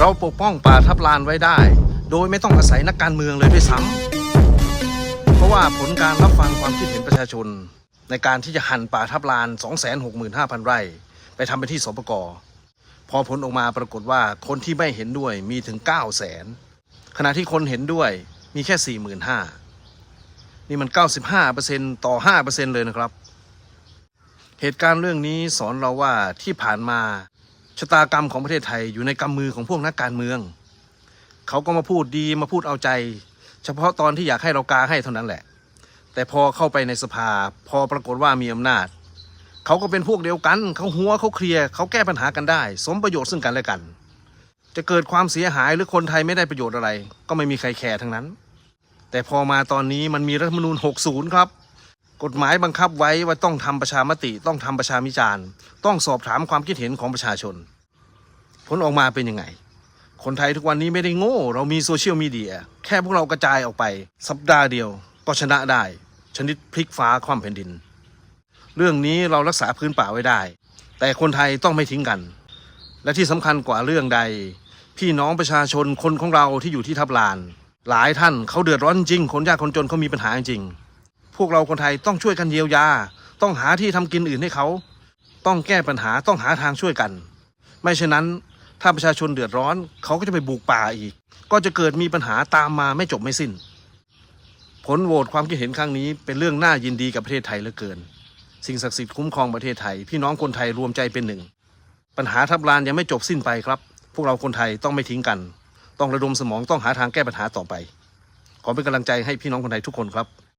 เราปกป้องป่าทับลานไว้ได้ โดยไม่ต้องอาศัยนักการเมืองเลยด้วยซ้ำเพราะว่าผลการรับฟังความคิดเห็นประชาชน ในการที่จะหั่นป่าทับลาน 265,000 ไร่ ไปทำเป็นที่สปกพอผลออกมาปรากฏว่าคนที่ไม่เห็นด้วยมีถึง 9 0 0 0 0 0ขณะที่คนเห็นด้วยมีแค่ 45,000 นี่มัน 95%ต่อ 5%เลยนะครับ เหตุการณ์เรื่องนี้สอนเราว่าที่ผ่านมา ชะตากรรมของประเทศไทยอยู่ในกำมือของพวกนักการเมือง เขาก็มาพูดดีมาพูดเอาใจ เฉพาะตอนที่อยากให้เรากาให้เท่านั้นแหละ แต่พอเข้าไปในสภา พอปรากฏว่ามีอำนาจ เขาก็เป็นพวกเดียวกัน เขาหัวเขาเคลียร์เขาแก้ปัญหากันได้ สมประโยชน์ซึ่งกันและกัน จะเกิดความเสียหายหรือคนไทยไม่ได้ประโยชน์อะไร ก็ไม่มีใครแคร์ทั้งนั้น แต่พอมาตอนนี้มันมีรัฐมนูญ60 ครับ กฎหมายบังคับไว้ว่าต้องทำประชามติต้องทำประชามิจารณ์ ต้องสอบถามความคิดเห็นของประชาชน ผลออกมาเป็นยังไง คนไทยทุกวันนี้ไม่ได้โง่ เรามีโซเชียลมีเดียแค่พวกเรากระจายออกไป สัปดาห์เดียวก็ชนะได้ ชนิดพลิกฟ้าคว่ำแผ่นดิน เรื่องนี้เรารักษาพื้นป่าไว้ได้ แต่คนไทยต้องไม่ทิ้งกัน และที่สำคัญกว่าเรื่องใด พี่น้องประชาชนคนของเราที่อยู่ที่ทับลาน หลายท่านเขาเดือดร้อนจริงคนยากคนจนเขามีปัญหาจริง พวกเราคนไทยต้องช่วยกันเยียวยา ต้องหาที่ทำกินอื่นให้เขา ต้องแก้ปัญหาต้องหาทางช่วยกัน ไม่เช่นนั้น ถ้าประชาชนเดือดร้อน เขาก็จะไปบุกป่าอีก ก็จะเกิดมีปัญหาตามมาไม่จบไม่สิ้น ผลโหวตความคิดเห็นครั้งนี้เป็นเรื่องน่ายินดีกับประเทศไทยเหลือเกิน สิ่งศักดิ์สิทธิ์คุ้มครองประเทศไทย พี่น้องคนไทยรวมใจเป็นหนึ่ง ปัญหาทับลานยังไม่จบสิ้นไปครับ พวกเราคนไทยต้องไม่ทิ้งกัน ต้องระดมสมองต้องหาทางแก้ปัญหาต่อไป ขอเป็นกำลังใจให้พี่น้องคนไทยทุกคนครับ